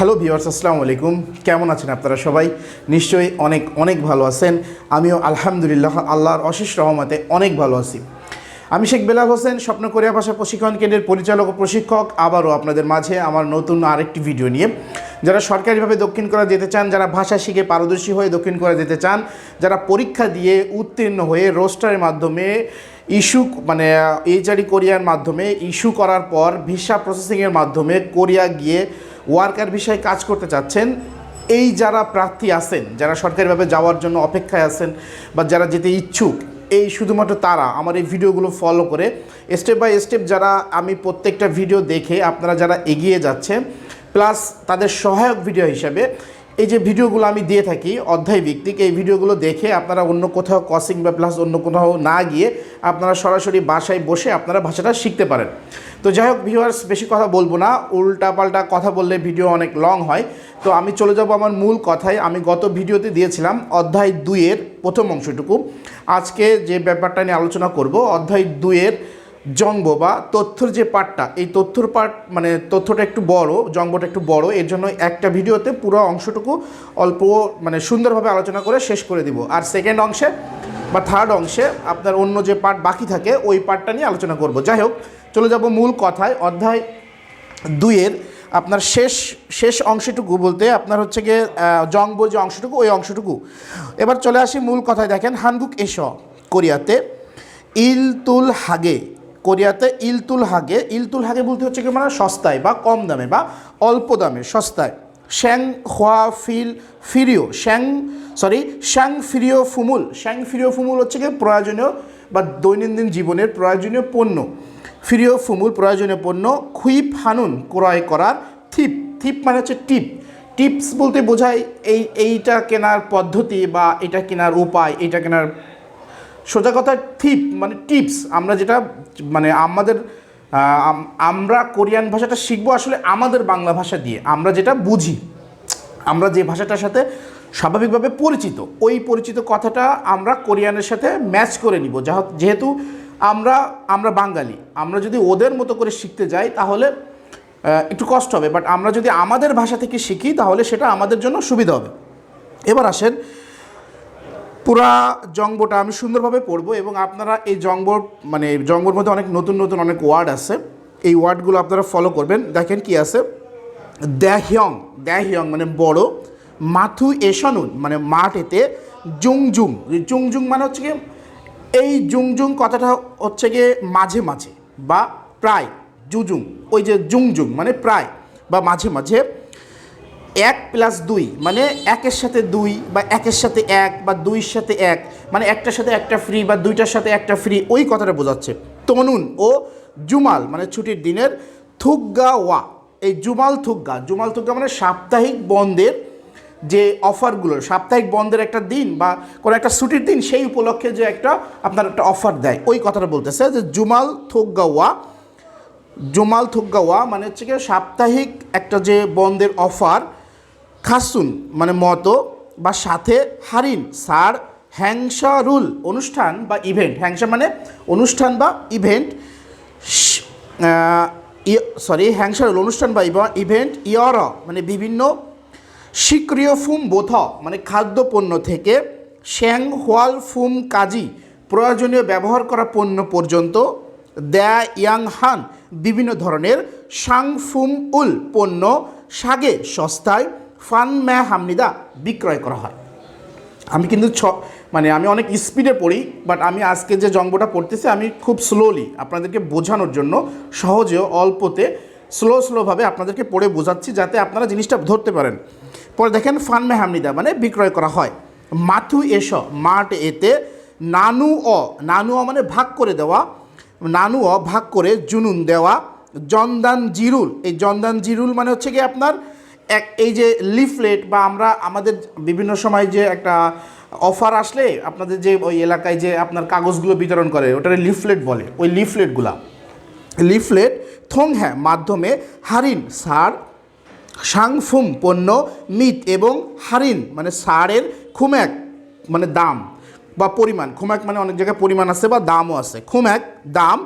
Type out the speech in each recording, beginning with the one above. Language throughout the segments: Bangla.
হ্যালো ভিউয়ার্স, আসসালামু আলাইকুম। কেমন আছেন আপনারা সবাই? নিশ্চয়ই অনেক অনেক ভালো আছেন। আমিও আলহামদুলিল্লাহ আল্লাহর অশেষ রহমতে অনেক ভালো আছি। আমি শেখ বেলাল হোসেন, স্বপ্ন কোরিয়া ভাষা প্রশিক্ষণ কেন্দ্রের পরিচালক ও প্রশিক্ষক। আবারও আপনাদের মাঝে আমার নতুন আরেকটি ভিডিও নিয়ে। যারা সরকারিভাবে দক্ষিণ কোরিয়া যেতে চান, যারা ভাষা শিখে পারদর্শী হয়ে দক্ষিণ কোরিয়া যেতে চান, যারা পরীক্ষা দিয়ে উত্তীর্ণ হয়ে রোস্টারের মাধ্যমে ইস্যু মানে এইচআরই কোরিয়ার মাধ্যমে ইস্যু করার পর ভিসা প্রসেসিংয়ের মাধ্যমে কোরিয়া গিয়ে ওয়ার্কার বিষয়ে কাজ করতে চাচ্ছেন, এই যারা প্রার্থী আছেন, যারা সরকারিভাবে যাওয়ার জন্য অপেক্ষায় আছেন বা যারা যেতে ইচ্ছুক, এই শুধুমাত্র তারা, আমার এই ভিডিওগুলো ফলো করে স্টেপ বাই স্টেপ যারা আমি প্রত্যেকটা ভিডিও দেখে আপনারা যারা এগিয়ে যাচ্ছেন প্লাস তাদের সহায়ক ভিডিও হিসাবে এই যে ভিডিওগুলো আমি দিয়ে থাকি, অধ্যায় ভিত্তিক, এই ভিডিওগুলো দেখে আপনারা অন্য কোথাও কসিং বা প্লাস অন্য কোথাও না গিয়ে আপনারা সরাসরি বাসায় বসে আপনারা ভাষাটা শিখতে পারেন। তো যাই হোক ভিউয়ার্স বেশি কথা বলব না, উল্টাপাল্টা কথা বললে ভিডিও অনেক লং হয়। তো আমি চলে যাব আমার মূল কথায়, আমি গত ভিডিওতে দিয়েছিলাম অধ্যায় দুইয়ের প্রথম অংশটুকু। আজকে যে ব্যাপারটা নিয়ে আলোচনা করব, অধ্যায় দুইয়ের জঙ্গ বা তথ্যর যে পার্টটা, এই তথ্যর পার্ট মানে তথ্যটা একটু বড় জঙ্গটা একটু বড়, এর জন্য একটা ভিডিওতে পুরো অংশটুকু অল্প মানে সুন্দরভাবে আলোচনা করে শেষ করে দিব। আর সেকেন্ড অংশে বা থার্ড অংশে আপনার অন্য যে পার্ট বাকি থাকে, ওই পার্টটা নিয়ে আলোচনা করব। যাই হোক, চলে যাব মূল কথায়। অধ্যায় দুইয়ের আপনার শেষ শেষ অংশটুকু বলতে আপনার হচ্ছে গিয়ে জংব যে অংশটুকু, ওই অংশটুকু। এবার চলে আসি মূল কথায়। দেখেন হানগুক এস কোরিয়াতে, ইলতুল হাগে কোরিয়াতে ইলতুল হাগে ইলতুল হাগে বলতে হচ্ছে কি মানে সস্তায় বা কম দামে বা অল্প দামে, সস্তায়। শ্যাং হোয়া ফিল ফিরিও, শ্যাং সরি শ্যাং ফিরিও ফুমুল, শ্যাং ফিরিও ফুমুল হচ্ছে কি প্রয়োজনীয় বা দৈনন্দিন জীবনের প্রয়োজনীয় পণ্য। ফিরিও ফুমুল প্রয়োজনীয় পণ্য, খুইপ হানুন ক্রয় করার থিপ থিপ মানে হচ্ছে টিপ। টিপস বলতে বোঝায় এই, এইটা কেনার পদ্ধতি বা এটা কেনার উপায়, এটা কেনার সোজা কথা থিপ মানে টিপস। আমরা যেটা মানে আমাদের আমরা কোরিয়ান ভাষাটা শিখব আসলে আমাদের বাংলা ভাষা দিয়ে। আমরা যেটা বুঝি, আমরা যে ভাষাটার সাথে স্বাভাবিকভাবে পরিচিত, ওই পরিচিত কথাটা আমরা কোরিয়ানের সাথে ম্যাচ করে নিব। যেহেতু আমরা আমরা বাঙালি, আমরা যদি ওদের মতো করে শিখতে যাই, তাহলে একটু কষ্ট হবে। বাট আমরা যদি আমাদের ভাষা থেকে শিখি, তাহলে সেটা আমাদের জন্য সুবিধা হবে। এবার আসেন পুরা জঙ্গটা আমি সুন্দরভাবে পড়ব এবং আপনারা এই জঙ্গর মানে জঙ্গর মধ্যে অনেক নতুন নতুন অনেক ওয়ার্ড আছে। এই ওয়ার্ডগুলো আপনারা ফলো করবেন। দেখেন কি আছে? দ্যাহিয়ং দ্যাহিয়ং মানে বড়। মাথু এশানুন মানে মাঠ এতে জুংজুং জুংজুং মানে হচ্ছে কি, এই জুংজুং কথাটা হচ্ছে গিয়ে মাঝে মাঝে বা প্রায়, জুজুং। ওই যে জুংজুং মানে প্রায় বা মাঝে মাঝে। এক প্লাস দুই মানে একের সাথে দুই বা একের সাথে এক বা দুইয়ের সাথে এক মানে একটার সাথে একটা ফ্রি বা দুইটার সাথে একটা ফ্রি ওই কথাটা বোঝাচ্ছে। তনুন ও জুমাল মানে ছুটির দিনের থুগা ওয়া এই জুমাল থুগা জুমাল থুগা মানে সাপ্তাহিক বন্ধের যে অফারগুলো, সাপ্তাহিক বন্ধের একটা দিন বা কোনো একটা ছুটির দিন, সেই উপলক্ষে যে একটা আপনার একটা অফার দেয়, ওই কথাটা বলতেছে যে জুমাল থুগা ওয়া জুমাল থুগাওয়া মানে হচ্ছে কি সাপ্তাহিক একটা যে বন্ধের অফার খাসুন মানে মতো বা সাথে হারিন, সার হ্যাংসা রুল, অনুষ্ঠান বা ইভেন্ট হ্যাংসা মানে অনুষ্ঠান বা ইভেন্ট সরি হ্যাংসা রুল, অনুষ্ঠান বা ইভেন্ট ইয়র মানে বিভিন্ন স্বীক্রিয় ফুম বোথ মানে খাদ্যপণ্য থেকে শ্যাং, হোয়াল, ফুম, কাজি, প্রয়োজনীয় ব্যবহার করা পণ্য পর্যন্ত দ্য ইয়াং হান, বিভিন্ন ধরনের সাং ফুম উল পণ্য সাগে সস্তায় ফান ম্যা হামনিদা বিক্রয় করা হয়। আমি কিন্তু ছ মানে আমি অনেক স্পিডে পড়ি বাট আমি আজকে যে জঙ্গটা পড়তেছি, আমি খুব স্লোলি আপনাদেরকে বোঝানোর জন্য সহজেও অল্পতে স্লো স্লোভাবে আপনাদেরকে পড়ে বোঝাচ্ছি, যাতে আপনারা জিনিসটা ধরতে পারেন। পরে দেখেন ফান ফানমে হামনিদা মানে বিক্রয় করা হয়। মাথু এস, মাঠ এতে নানু অ নানু অ মানে ভাগ করে দেওয়া, নানু অ ভাগ করে জুনুন দেওয়া, জনদান জিরুল। এই জনদান জিরুল মানে হচ্ছে কি আপনার এক, এই যে লিফলেট বা আমরা আমাদের বিভিন্ন সময় যে একটা অফার আসলে আপনাদের যে ওই এলাকায় যে আপনার কাগজগুলো বিতরণ করে, ওটার লিফলেট বলে। ওই লিফলেটগুলা লিফলেট থং হ্যাঁ মাধ্যমে হারিন, সার, সাংফুম পণ্য, মিট এবং হারিন মানে সারের খুমেক মানে দাম বা পরিমাণ। খুমেক মানে অনেক জায়গায় পরিমাণ আছে বা দামও আছে। খুমেক, দাম,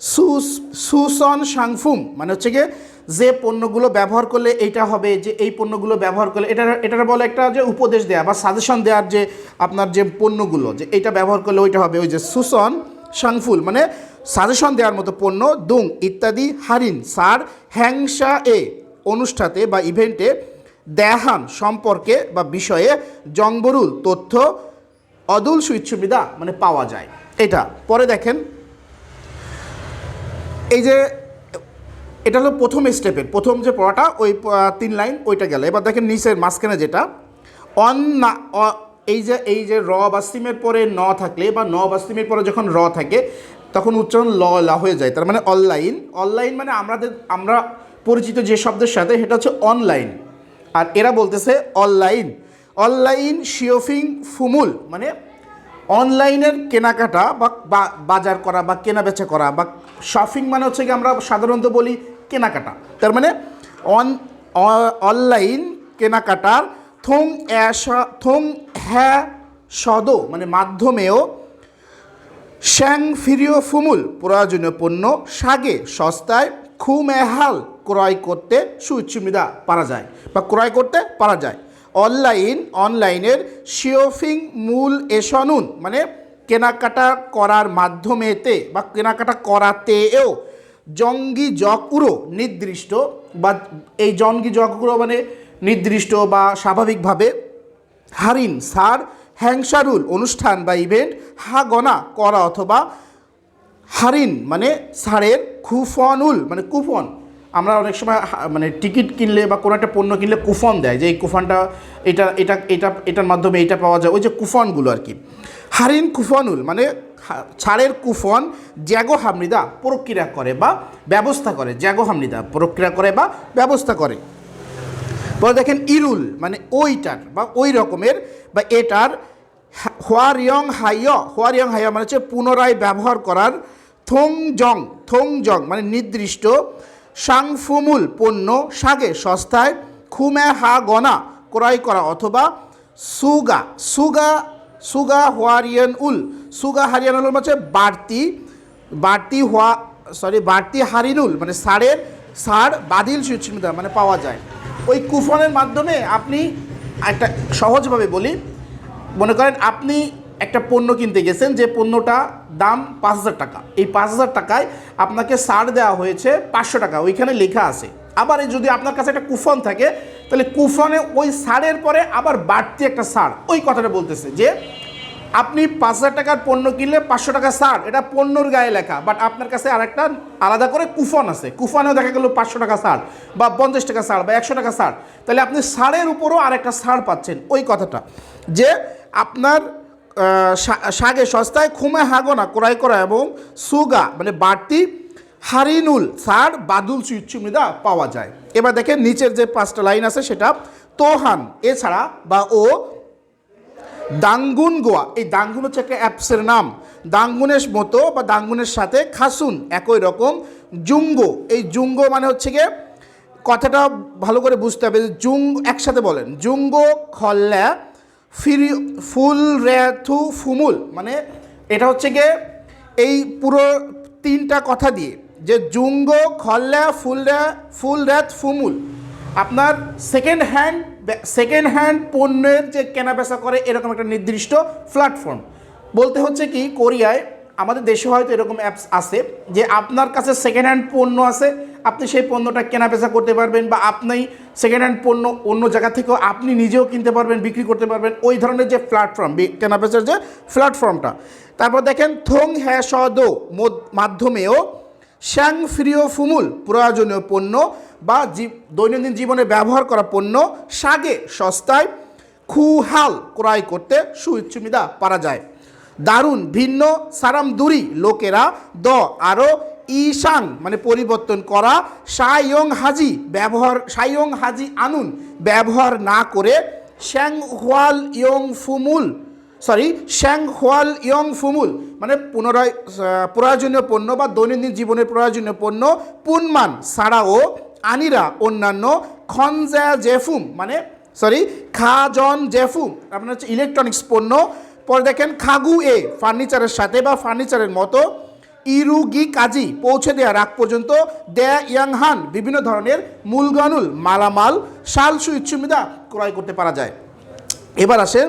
সুস, সুসন সাংফুম মানে হচ্ছে গিয়ে যে পণ্যগুলো ব্যবহার করলে এইটা হবে, যে এই পণ্যগুলো ব্যবহার করলে এটা এটার বলে একটা যে উপদেশ দেওয়া বা সাজেশন দেওয়ার যে আপনার যে পণ্যগুলো, যে এটা ব্যবহার করলে ওইটা হবে, ওই যে সুসন, সাংফুল মানে সাজেশন দেওয়ার মতো পণ্য, দুং, ইত্যাদি, হারিন, সার হ্যাংসা এ অনুষ্ঠাতে বা ইভেন্টে দেহান সম্পর্কে বা বিষয়ে জংবরুল তথ্য অদুল সুইচ্ছুবিদা মানে পাওয়া যায়। এটা, পরে দেখেন। এই যে এটা হলো প্রথম স্টেপের প্রথম যে পড়াটা, ওই তিন লাইন ওইটা গেল। এবার দেখেন নিচের মাঝখানে যেটা অন না এই যে এই যে র বা সিমের পরে ন থাকলে বা ন বা সিমের পরে যখন র থাকে, তখন উচ্চারণ ল, লা হয়ে যায়। তার মানে অনলাইন অনলাইন মানে আমাদের, আমরা পরিচিত যে শব্দের সাথে সেটা হচ্ছে অনলাইন আর এরা বলতেছে অনলাইন অনলাইন শিওফিং ফুমুল মানে অনলাইনের কেনাকাটা বা বাজার করা বা কেনা বেচা করা বা শপিং মানে হচ্ছে কি আমরা সাধারণত বলি কেনাকাটা। তার মানে অন অনলাইন কেনাকাটার থং থং হ্যা সদ মানে মাধ্যমেও শ্যাং ফিরিও ফুমুল, প্রয়োজনীয় পণ্য সাগে, সস্তায় খুমেহাল ক্রয় করতে সুইচ্ছুমিদা পারা যায় বা ক্রয় করতে পারা যায়। অনলাইন, অনলাইনের শিওফিং মূল এসনুন মানে কেনাকাটা করার মাধ্যমেতে বা কেনাকাটা করাতেও জঙ্গি জকুরো নির্দিষ্ট বা এই জঙ্গি জকুরো মানে নির্দিষ্ট বা স্বাভাবিকভাবে হারিন, সার হ্যাংসারুল অনুষ্ঠান বা ইভেন্ট হা গনা করা অথবা হারিন মানে সারের কুফনুল মানে কুফন। আমরা অনেক সময় মানে টিকিট কিনলে বা কোনো একটা পণ্য কিনলে কুফন দেয় যে এই কুফনটা এটা এটা এটা, এটার মাধ্যমে এটা পাওয়া যায়। ওই যে কুফনগুলো আর কি। হারিন কুফনুল মানে ছাড়ের কুফন জ্যাগো হামনিদা প্রক্রিয়া করে বা ব্যবস্থা করে। জ্যাগো হামনিদা প্রক্রিয়া করে বা ব্যবস্থা করে। পরে দেখেন ইরুল মানে ওইটার বা ওই রকমের বা এটার হোয়ারিয়ং হাইয় হোয়ারিয়ং হাইয় মানে হচ্ছে পুনরায় ব্যবহার করার থং জং থং জং মানে নির্দিষ্ট সাংফুমুল পণ্য সাগে সস্তায় খুমে হা গনা ক্রয় করা অথবা সুগা সুগা সুগা হোয়ারিয়ান উল। সুগা হারিয়ান উল হচ্ছে বাড়তি বাড়তি হওয়া সরি বাড়তি হারিনুল মানে সারের সার বাদিল সুচিন্তা মানে পাওয়া যায়। ওই কুফনের মাধ্যমে আপনি একটা সহজভাবে বলি, মনে করেন আপনি একটা পণ্য কিনতে গেছেন, যে পণ্যটা দাম পাঁচ হাজার টাকা। এই পাঁচ হাজার টাকায় আপনাকে ছাড় দেওয়া হয়েছে পাঁচশো টাকা, ওইখানে লেখা আছে। আবার যদি আপনার কাছে একটা কুফন থাকে, তাহলে কুফনে ওই সারের পরে আবার বাড়তি একটা ছাড় ওই কথাটা বলতেছে যে, আপনি পাঁচ হাজার টাকার পণ্য কিনলে পাঁচশো টাকা সার, এটা পণ্যর গায়ে লেখা। বাট আপনার কাছে আর একটা আলাদা করে কুফন আছে। কুফনেও দেখা গেল পাঁচশো টাকা সার বা পঞ্চাশ টাকা সার বা একশো টাকা সার। তাহলে আপনি ছাড়ের উপরও আরেকটা ছাড় পাচ্ছেন। ওই কথাটা যে, আপনার সাগে সস্তায় খুমে হাগনা, ক্রয় করা এবং সুগা মানে বাড়তি হারিনুল সার বাদুল সুইচ্ছুমিদা পাওয়া যায়। এবার দেখেন নিচের যে পাঁচটা লাইন আছে সেটা তোহান, এছাড়া বা ও দাঙ্গুন গোয়া। এই দাঙ্গুন হচ্ছে একটা অ্যাপসের নাম। দাঙ্গুনের মতো বা দাঙ্গুনের সাথে খাসুন একই রকম জুঙ্গো। এই জুঙ্গো মানে হচ্ছে গিয়ে কথাটা ভালো করে বুঝতে হবে জুং একসাথে বলেন। জুঙ্গো খল্লা ফিরি, ফুল রেথু ফুমুল। মানে এটা হচ্ছে গিয়ে এই পুরো তিনটা কথা দিয়ে যে জুঙ্গো খল্লা ফুল রে ফুল রেথ ফুমুল আপনার সেকেন্ড হ্যান্ড সেকেন্ড হ্যান্ড পণ্যের যে কেনাবেচা করে এরকম একটা নির্দিষ্ট প্ল্যাটফর্ম বলতে হচ্ছে কি, কোরিয়ায় আমাদের দেশে হয়তো এরকম অ্যাপস আছে যে আপনার কাছে সেকেন্ড হ্যান্ড পণ্য আছে, আপনি সেই পণ্যটা কেনাবেচা করতে পারবেন বা আপনি সেকেন্ড হ্যান্ড পণ্য অন্য জায়গা থেকেও আপনি নিজেও কিনতে পারবেন, বিক্রি করতে পারবেন, ওই ধরনের যে প্ল্যাটফর্ম কেনা বেচার যে প্ল্যাটফর্মটা তারপর দেখেন থং হ্যা সদো মাধ্যমেও শ্যাং ফ্রিও ফুমুল, প্রয়োজনীয় পণ্য বা দৈনন্দিন জীবনে ব্যবহার করা পণ্য সাগে সস্তায়, খুহাল ক্রয় করতে সুইচ্ছুমিদা পারা যায়। দারুণ, ভিন্ন সারাম দুরি লোকেরা দ আরও ইসাং মানে পরিবর্তন করা সাইয়ং হাজি ব্যবহার সাইয়ং হাজি আনুন ব্যবহার না করে, শ্যাং হোয়াল ইয়ং ফুমুল সরি শ্যাং হোয়াল ইয়ং ফুমুল মানে পুনরায় প্রয়োজনীয় পণ্য বা দৈনন্দিন জীবনের প্রয়োজনীয় পণ্য পুনমান ছাড়াও আনিরা, অন্যান্য খনজা জেফুম মানে সরি খাজন জেফুম, আপনার হচ্ছে ইলেকট্রনিক্স পণ্য। পরে দেখেন, খাগু এ ফার্নিচারের সাথে বা ফার্নিচারের মতো ইরুগি কাজি পৌঁছে দেওয়ার আগ পর্যন্ত দেয়া ইয়াংহান বিভিন্ন ধরনের মূলগানুল মালামাল শালসু ইচ্ছুমিদা ক্রয় করতে পারা যায়। এবার আসে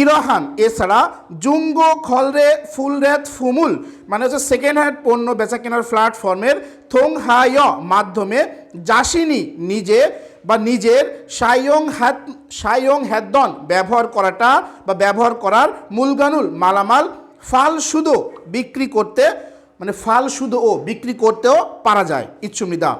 ইরহান, এছাড়া জুঙ্গ, খলরে, ফুলরেত, ফুমুল মানে হচ্ছে সেকেন্ড হ্যান্ড পণ্য বেচা কেনার প্ল্যাটফর্মের থোং হায় মাধ্যমে জাসিনি নিজে বা নিজের সায়ং হ্যাত সায়ং হ্যাদ্দন ব্যবহার করাটা বা ব্যবহার করার মূলগানুল মালামাল ফাল সুদো বিক্রি করতে মানে ফাল সুদো ও বিক্রি করতেও পারা যায়। ইচ্ছুমৃদা,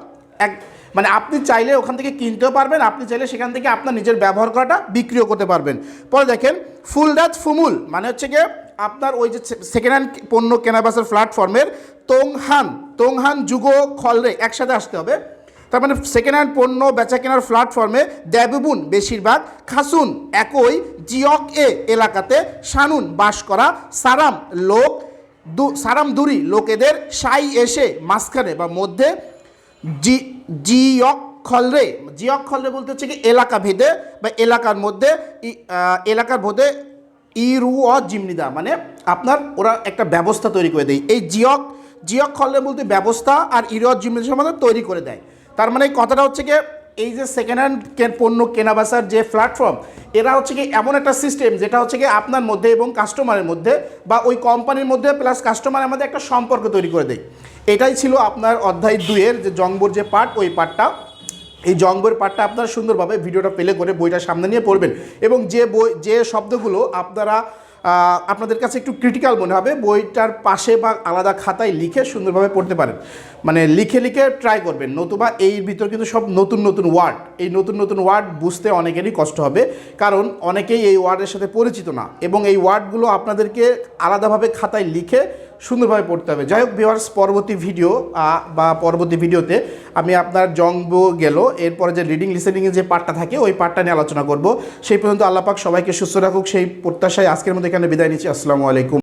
এক মানে আপনি চাইলে ওখান থেকে কিনতেও পারবেন, আপনি চাইলে সেখান থেকে আপনার নিজের ব্যবহার করাটা বিক্রিও করতে পারবেন। পরে দেখেন ফুল ফুলরাজ ফুমুল মানে হচ্ছে গিয়ে আপনার ওই যে সেকেন্ড হ্যান্ড পণ্য কেনাবেচার প্ল্যাটফর্মের তোংহান তোংহান, যুগো, খলরে একসাথে আসতে হবে। তার মানে সেকেন্ড হ্যান্ড পণ্য বেচা কেনার প্ল্যাটফর্মে দেবুন বেশিরভাগ খাসুন, একই জিয়ক এ এলাকাতে শানুন বাস করা সারাম লোক সারাম দুরি লোকেদের সাই এসে মাঝখানে বা মধ্যে জি রে খলরে জিয়ক খলরে বলতে হচ্ছে কি এলাকা ভেদে বা এলাকার মধ্যে এলাকার ভেদে ইরু অ জিমনিদা মানে আপনার ওরা একটা ব্যবস্থা তৈরি করে দেয়। এই জিয়ক জিয়ক খলরে বলতে ব্যবস্থা আর ইরু অ জিমনিদা সম্বন্ধে তৈরি করে দেয়। তার মানে এই কথাটা হচ্ছে কি এই যে সেকেন্ড হ্যান্ড পণ্য কেনাবেচার যে প্ল্যাটফর্ম এরা হচ্ছে কি এমন একটা সিস্টেম যেটা হচ্ছে কি আপনার মধ্যে এবং কাস্টমারের মধ্যে বা ওই কোম্পানির মধ্যে প্লাস কাস্টমারের মধ্যে একটা সম্পর্ক তৈরি করে দেয়। এটাই ছিল আপনার অধ্যায় দুইয়ের যে জংবর যে পার্ট ওই পার্টটা এই জঙ্গের পার্টটা আপনারা সুন্দরভাবে ভিডিওটা প্লে করে বইটা সামনে নিয়ে পড়বেন। এবং যে বই, যে শব্দগুলো আপনারা আপনাদের কাছে একটু ক্রিটিক্যাল মনে হবে, বইটার পাশে বা আলাদা খাতায় লিখে সুন্দরভাবে পড়তে পারেন। মানে লিখে লিখে ট্রাই করবেন, নতুবা এই ভিতর কিন্তু সব নতুন নতুন ওয়ার্ড এই নতুন নতুন ওয়ার্ড বুঝতে অনেকেরই কষ্ট হবে, কারণ অনেকেই এই ওয়ার্ডের সাথে পরিচিত না, এবং এই ওয়ার্ডগুলো আপনাদেরকে আলাদাভাবে খাতায় লিখে সুন্দরভাবে পড়তে হবে। যাই হোক ভিওয়ার্স পরবর্তী ভিডিও বা পরবর্তী ভিডিওতে আমি আপনার জংব গেল, এরপরে যে রিডিং লিসেনিংয়ের যে পার্টটা থাকে, ওই পার্টটা নিয়ে আলোচনা করব। সেই পর্যন্ত আল্লাপাক সবাইকে সুস্থ রাখুক, সেই প্রত্যাশায় আজকের মধ্যে এখানে বিদায় নিচ্ছি। আসসালামু আলাইকুম।